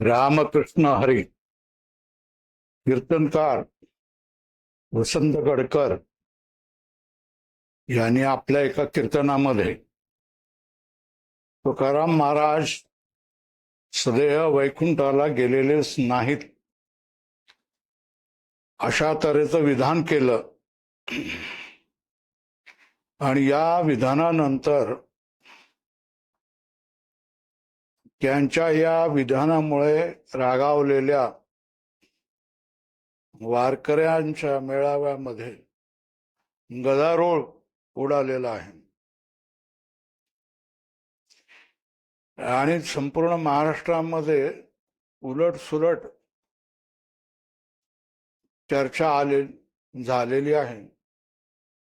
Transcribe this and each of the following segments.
रामकृष्ण हरी कीर्तनकार वसंत गडकर यांनी आपल्या एका कीर्तनामध्ये तुकाराम महाराज सदैव वैकुंठाला गेलेलेच नाहीत. अशा तऱ्हेचं विधान केलं. आणि या विधानानंतर त्यांच्या या विधानामुळे रागावलेल्या वारकऱ्यांच्या मेळाव्यामध्ये गदारोळ उडालेला आहे. आणि संपूर्ण महाराष्ट्रामध्ये उलट सुलट चर्चा आले झालेली आहे.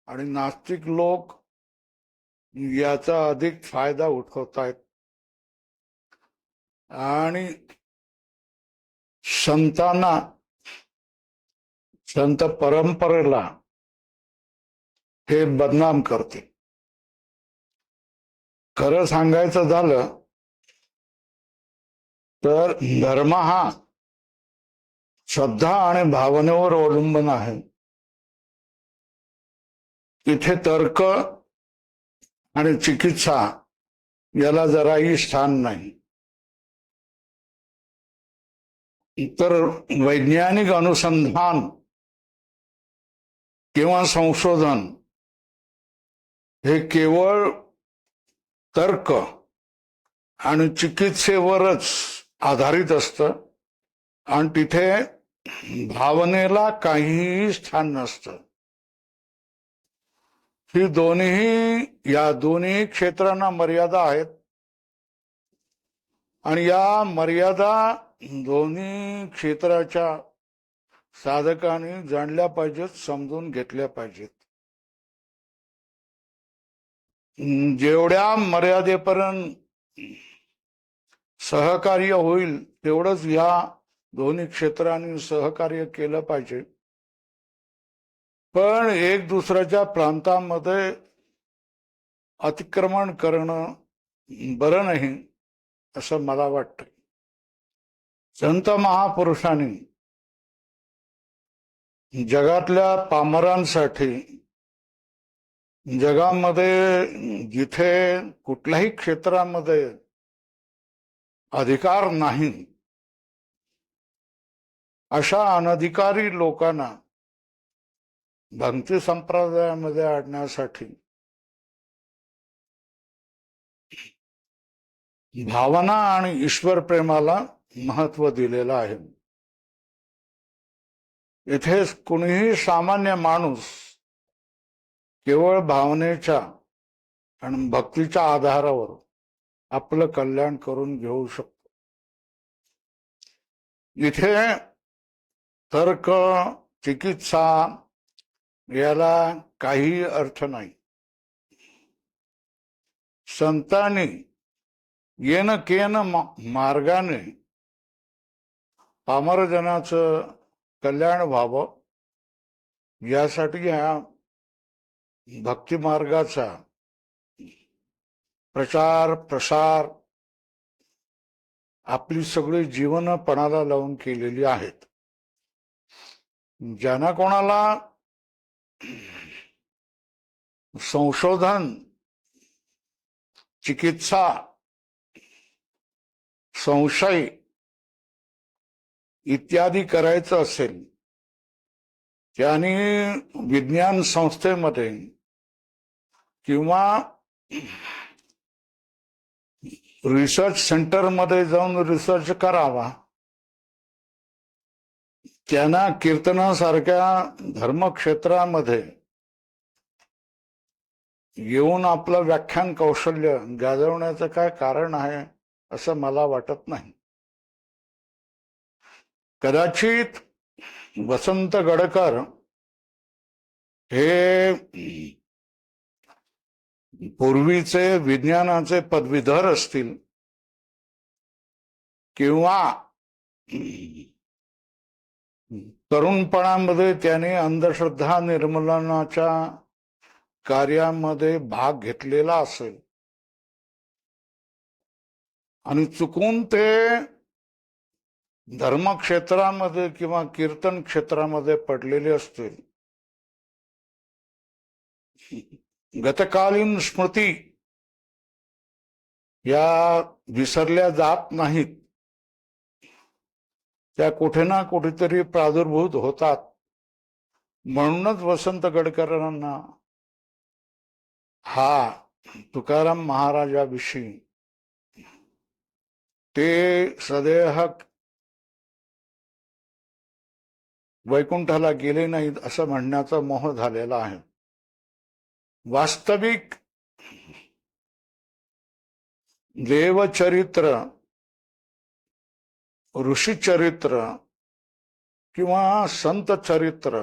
आणि नास्तिक लोक याचा अधिक फायदा उठवत आहेत आणि संतांना संत परंपरेला हे बदनाम करते खरं सांगायचं झालं तर धर्म हा श्रद्धा आणि भावनेवर अवलंबून आहे. इथे तर्क आणि चिकित्सा याला जराही स्थान नाही. तर वैज्ञानिक अनुसंधान किंवा संशोधन हे केवळ तर्क आणि चिकित्सेवरच आधारित असतं. आणि तिथे भावनेला काहीही स्थान नसतं. ही दोन्ही या दोन्ही क्षेत्रांना मर्यादा आहेत. आणि या मर्यादा दोन्ही क्षेत्राच्या साधकांनी जाणल्या पाहिजेत समजून घेतल्या पाहिजेत. जेवढ्या मर्यादेपर्यंत सहकार्य होईल तेवढंच या दोन्ही क्षेत्रांनी सहकार्य केलं पाहिजे. पण एक दुसऱ्याच्या प्रांतामध्ये अतिक्रमण करणं बरं नाही. असं मला वाटतं संत महापुरुषांनी जगातल्या पामरांसाठी जगामध्ये जिथे कुठल्याही क्षेत्रामध्ये अधिकार नाही अशा अनधिकारी लोकांना भक्ती संप्रदायामध्ये आणण्यासाठी भावना आणि ईश्वर प्रेमाला महत्त्व दिलेलं आहे. इथे कुणीही सामान्य माणूस केवळ भावनेच्या आणि भक्तीच्या आधारावर आपलं कल्याण करून घेऊ शकतो. इथे तर्क चिकित्सा याला काही अर्थ नाही. संतांनी येन केन मार्गाने पामरजनाचं कल्याण व्हावं यासाठी ह्या भक्तिमार्गाचा प्रचार प्रसार आपली सगळी जीवन पणाला लावून केलेली आहेत. ज्यांना कोणाला संशोधन चिकित्सा संशय इत्यादी करायचं असेल त्याने विज्ञान संस्थेमध्ये किंवा रिसर्च सेंटरमध्ये जाऊन रिसर्च करावा. त्यांना कीर्तनासारख्या धर्मक्षेत्रामध्ये येऊन आपलं व्याख्यान कौशल्य गाजवण्याचं काय कारण आहे? असं मला वाटत नाही. कदाचित वसंत गडकर हे पूर्वीचे विज्ञानाचे पदवीधर असतील किंवा तरुणपणामध्ये त्याने अंधश्रद्धा निर्मूलनाच्या कार्यामध्ये भाग घेतलेला असेल. आणि चुकून ते धर्मक्षेत्रामध्ये किंवा कीर्तन क्षेत्रामध्ये पडलेले असतील. गतकालीन स्मृती या विसरल्या जात नाहीत. त्या कुठे ना कुठेतरी प्रादुर्भूत होतात. म्हणूनच वसंत गडकरांना हा तुकाराम महाराजाविषयी ते सदेह वैकुंठाला गेले नाहीत असं म्हणण्याचा मोह झालेला आहे. वास्तविक देवचरित्र ऋषीचरित्र किंवा संत चरित्र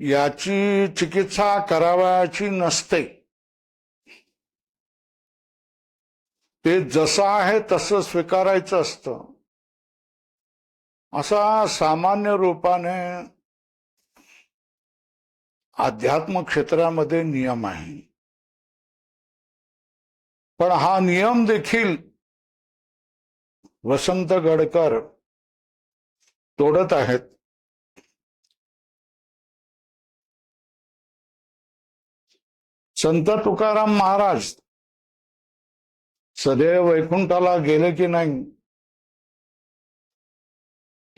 याची चिकित्सा करावयाची नसते. ते जसं आहे तसं स्वीकारायचं असतं. असा सामान्य रूपाने अध्यात्म क्षेत्रामध्ये नियम आहे. पण हा नियम देखील वसंत गडकर तोडत आहेत. संत तुकाराम महाराज सदैव वैकुंठाला गेले की नाही?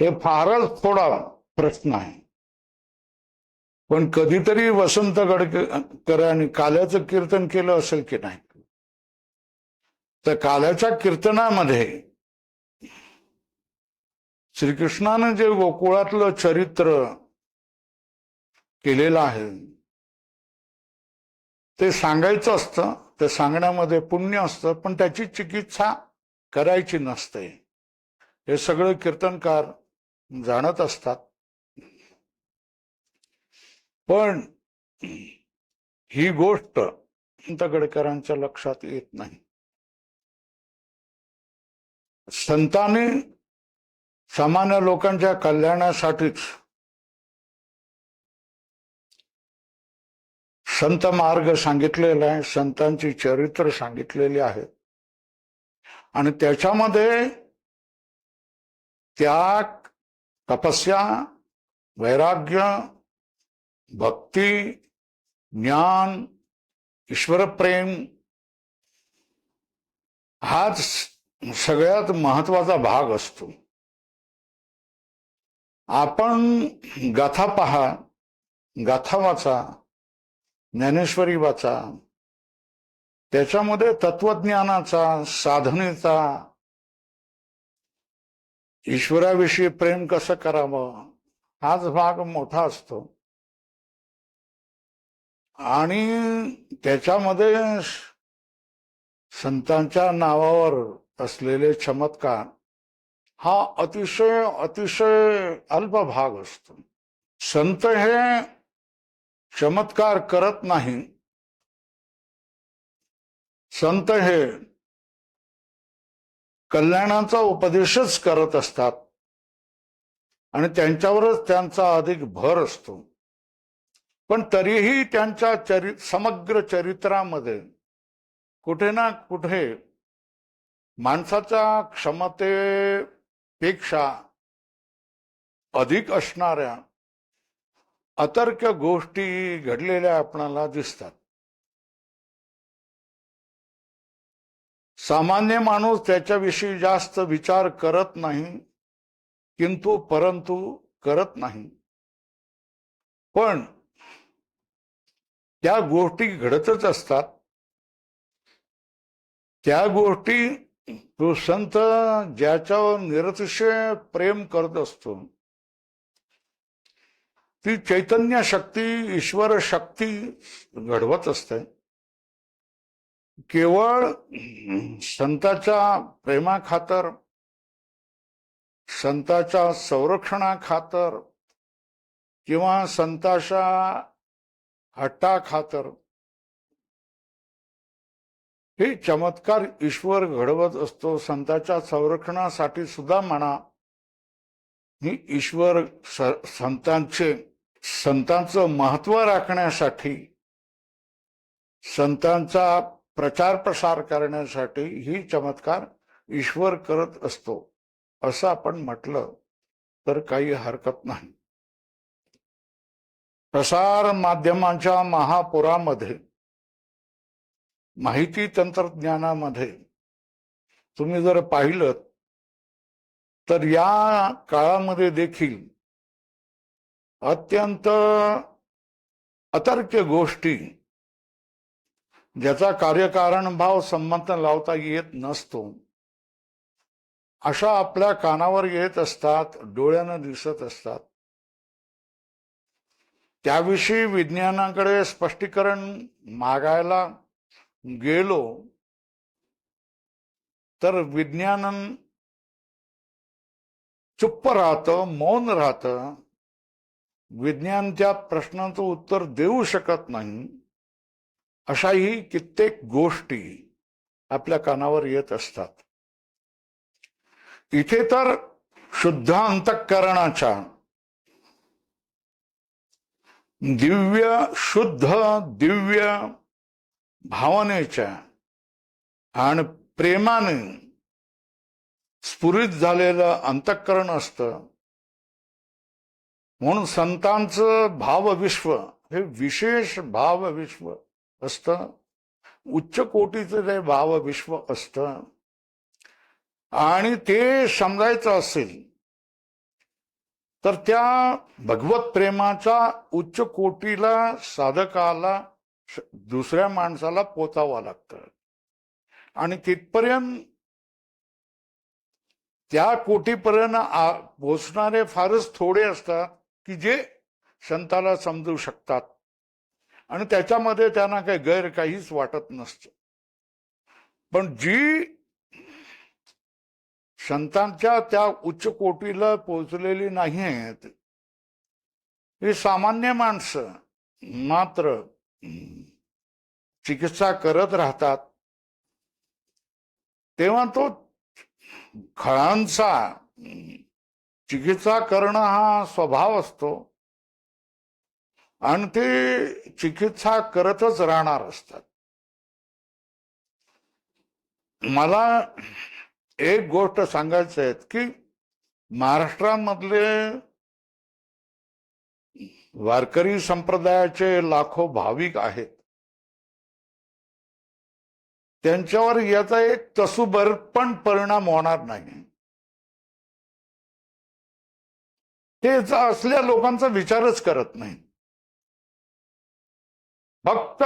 हे फारच थोडा प्रश्न आहे. पण कधीतरी वसंत गडकरांनी काल्याचं कीर्तन केलं असेल की नाही? तर काल्याच्या कीर्तनामध्ये श्रीकृष्णानं जे गोकुळातलं चरित्र केलेलं आहे ते सांगायचं असतं तर सांगण्यामध्ये पुण्य असतं पण त्याची चिकित्सा करायची नसते. हे सगळे कीर्तनकार जाणत असतात. पण ही गोष्ट संत गडकरांच्या लक्षात येत नाही. संतांनी सामान्य लोकांच्या कल्याणासाठीच संत मार्ग सांगितलेला आहे संतांची चरित्र सांगितलेली आहेत आणि त्याच्यामध्ये त्याग तपस्या वैराग्य भक्ती ज्ञान ईश्वरप्रेम हाच सगळ्यात महत्त्वाचा भाग असतो. आपण गाथा पहा गाथा वाचा ज्ञानेश्वरी वाचा त्याच्यामध्ये तत्वज्ञानाचा साधनेचा ईश्वराविषयी प्रेम कसं करावं हाच भाग मोठा असतो. आणि त्याच्यामध्ये संतांच्या नावावर असलेले चमत्कार हा अतिशय अतिशय अल्प भाग असतो. संत हे चमत्कार करत नाही. संत हे कल्याणाचा उपदेशच करत असतात. आणि त्यांच्यावरच त्यांचा अधिक भर असतो. पण तरीही त्यांच्या चरि समग्र चरित्रामध्ये कुठे ना कुठे माणसाच्या क्षमतेपेक्षा अधिक असणाऱ्या अतर्क गोष्टी घडलेल्या आपणाला दिसतात. सामान्य माणूस त्याच्याविषयी जास्त विचार करत नाही किंतु परंतु करत नाही. पण त्या गोष्टी घडतच असतात. त्या गोष्टी तो संत ज्याच्यावर निरतिशय प्रेम करत असतो ती चैतन्य शक्ती ईश्वर शक्ती घडवत असते. केवळ संताच्या प्रेमाखातर संताच्या संरक्षणाखातर किंवा संताच्या हट्टाखातर हे चमत्कार ईश्वर घडवत असतो. संताच्या संरक्षणासाठी सुद्धा म्हणा ही ईश्वर संतांचे संतांचं महत्त्व राखण्यासाठी संतांचा प्रचार प्रसार करण्यासाठी ही चमत्कार ईश्वर करत असतो असं आपण म्हटलं तर काही हरकत नाही. प्रसार माध्यमांच्या महापुरामध्ये माहिती तंत्रज्ञानामध्ये तुम्ही जर पाहिलं तर या काळामध्ये देखील अत्यंत अतर्क्य गोष्टी ज्याचा कार्यकारण भाव संबंध लावता येत नसतो. अशा आपल्या कानावर येत असतात डोळ्यानं दिसत असतात. त्याविषयी विज्ञानाकडे स्पष्टीकरण मागायला गेलो तर विज्ञान चुप्प राहतं मौन राहतं. विज्ञान त्या प्रश्नाचं उत्तर देऊ शकत नाही अशाही कित्येक गोष्टी आपल्या कानावर येत असतात. इथे तर शुद्ध अंतःकरणाच्या दिव्य शुद्ध दिव्य भावनेच्या आणि प्रेमाने स्फुरित झालेलं अंतःकरण असतं. म्हणून संतांचं भावविश्व हे विशेष भावविश्व असतं. उच्च कोटीचं ते भावविश्व असतं. आणि ते समजायचं असेल तर त्या भगवत प्रेमाचा उच्च कोटीला साधकाला दुसऱ्या माणसाला पोचावं लागतं. आणि तिथपर्यंत त्या कोटीपर्यंत पोचणारे फारच थोडे असतात. की जे संताला समजू शकतात. आणि त्याच्यामध्ये त्यांना काही गैर काहीच वाटत नसतं. पण जी संतांच्या त्या उच्च कोटीला पोचलेली नाही आहेत ही सामान्य माणसं मात्र चिकित्सा करत राहतात. तेव्हा तो खळांचा चिकित्सा करणं हा स्वभाव असतो. आणि ते चिकित्सा करतच राहणार असतात. मला एक गोष्ट सांगायचं आहे की महाराष्ट्रामधले वारकरी संप्रदायाचे लाखो भाविक आहेत. त्यांच्यावर याचा एक तसुबर पण परिणाम होणार नाही. ते असल्या लोकांचा विचारच करत नाही. फक्त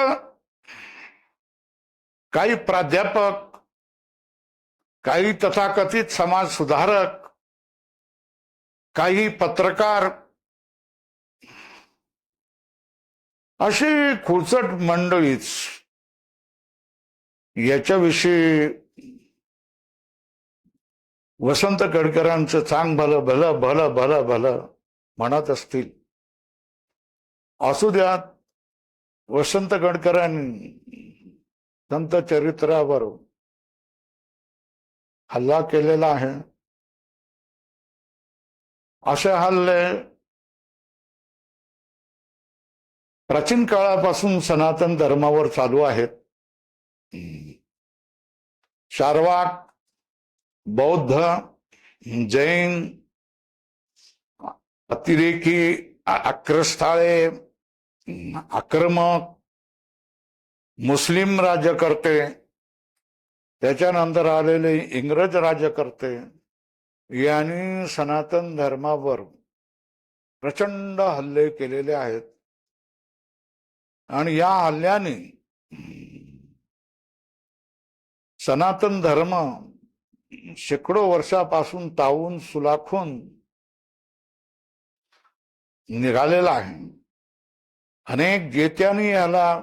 काही प्राध्यापक काही तथाकथित समाज सुधारक काही पत्रकार अशी खुचट मंडळीच याच्याविषयी वसंत गडकरांचं चांग भलं भलं भलं भलं भलं म्हणत असतील. असू द्यात वसंत गडकरांनी संत चरित्रावर हल्ला केलेला आहे. असे हल्ले प्राचीन काळापासून सनातन धर्मावर चालू आहेत. शारवाक बौद्ध जैन अतिरेकी आक्रस्ताळे आक्रमक मुस्लिम राज्यकर्ते त्याच्यानंतर आलेले इंग्रज राज्यकर्ते यांनी सनातन धर्मावर प्रचंड हल्ले केलेले आहेत. आणि या हल्ल्याने सनातन धर्म शेकडो वर्षापासून तावून सुलाखून निघालेला आहे. अनेक जेत्यांनी याला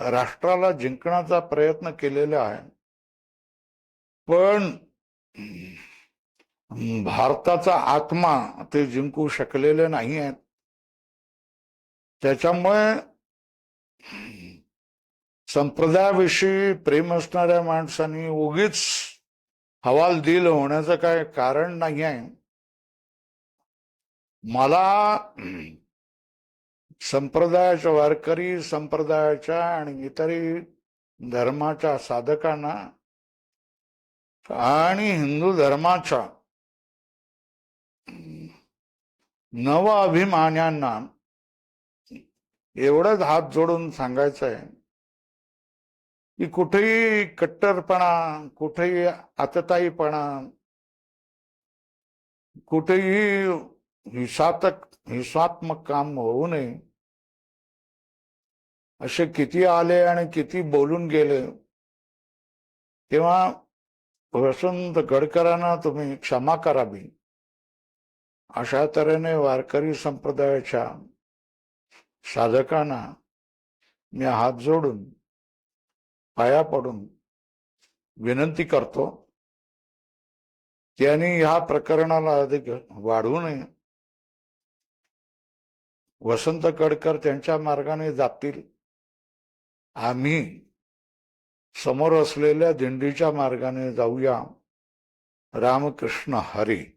राष्ट्राला जिंकण्याचा प्रयत्न केलेला आहे. पण भारताचा आत्मा ते जिंकू शकलेले नाही आहेत. त्याच्यामुळे संप्रदायाविषयी प्रेम असणाऱ्या माणसांनी उगीच हवाल दिल होण्याचं काय कारण नाही आहे. मला संप्रदायाच्या वारकरी संप्रदायाच्या आणि इतरही धर्माच्या साधकांना आणि हिंदू धर्माच्या नव अभिमान्यांना एवढंच हात जोडून सांगायचं आहे. की कुठेही कट्टरपणा कुठेही आतताईपणा कुठेही हिंसातक हिंसात्मक काम होऊ नये. असे किती आले आणि किती बोलून गेले. तेव्हा वसंत गडकरांना तुम्ही क्षमा करावी अशा तऱ्हेने वारकरी संप्रदायाच्या साधकांना मी हात जोडून पाया पडून विनंती करतो त्यांनी ह्या प्रकरणाला अधिक वाढवू नये. वसंत कडकर त्यांच्या मार्गाने जातील. आम्ही समोर असलेल्या दिंडीच्या मार्गाने जाऊया. रामकृष्ण हरी.